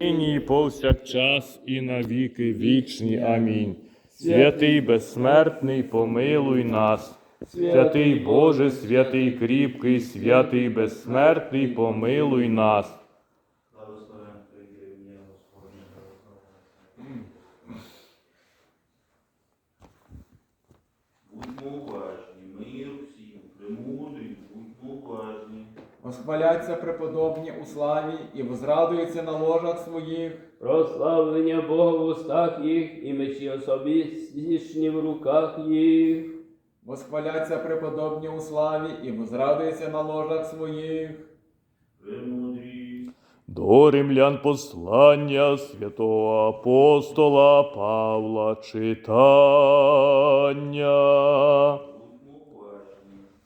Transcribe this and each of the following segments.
нині і повсякчас і на віки вічні. Амінь. Святий безсмертний, помилуй нас. Святий Боже, святий кріпкий, святий безсмертний, помилуй нас. Восхваляться преподобні у славі і возрадуються на ложах своїх. Прославлення Бога в устах їх і мечі особистішні в руках їх. Восхваляться преподобні у славі і возрадуються на ложах своїх. До римлян послання святого апостола Павла читання.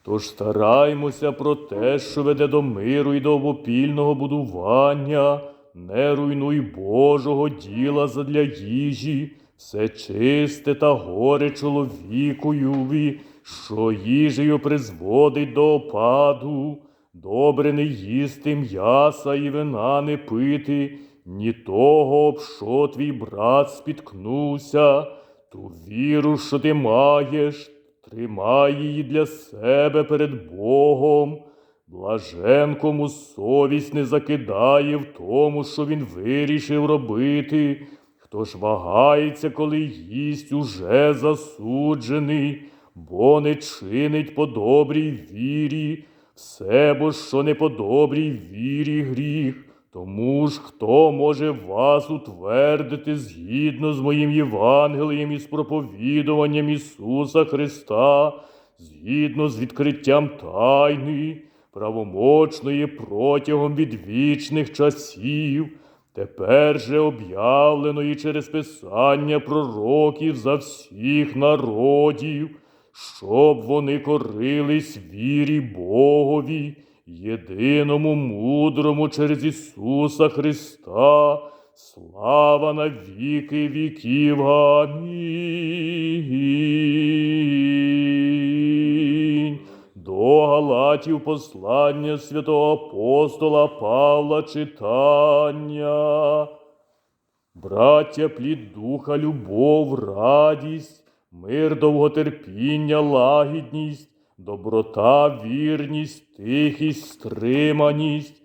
Тож стараймося про те, що веде до миру і до обопільного будування, не руйнуй Божого діла задля їжі, все чисте та горе чоловікові, що їжею призводить до опаду. Добре не їсти м'яса і вина не пити, ні того, об що твій брат спіткнувся, ту віру, що ти маєш, тримай її для себе перед Богом. Блажен, кому совість не закидає в тому, що він вирішив робити. Хто ж вагається, коли їсть уже засуджений, бо не чинить по добрій вірі, все бо що не по добрій вірі гріх. Тому ж хто може вас утвердити згідно з моїм Євангелієм і з проповідуванням Ісуса Христа, згідно з відкриттям тайни, правомочної протягом відвічних часів, тепер же об'явленої через Писання пророків за всіх народів, щоб вони корились вірі Богові, єдиному мудрому через Ісуса Христа, слава на віки віків. Амінь. До Галатів послання святого апостола Павла читання. Браття, плід духа, любов, радість, мир, довготерпіння, лагідність, доброта, вірність, тихість, стриманість.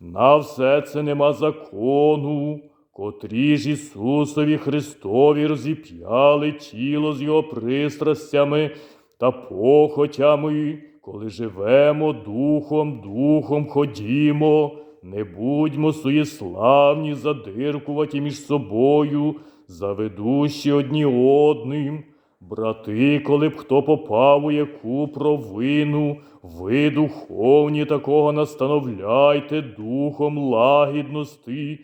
На все це нема закону, котрі ж Ісусові Христові розіп'яли тіло з його пристрастями та похотями, коли живемо духом, духом ходімо, не будьмо суєславні, задиркуваті між собою, заведущі одні одним. Брати, коли б хто попав у яку провину, ви духовні такого настановляйте духом лагідності,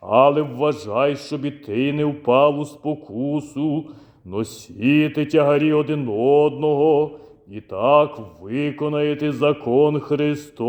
але вважай, щоб і ти не впав у спокусу, носіти тягарі один одного, і так виконаєте закон Христос.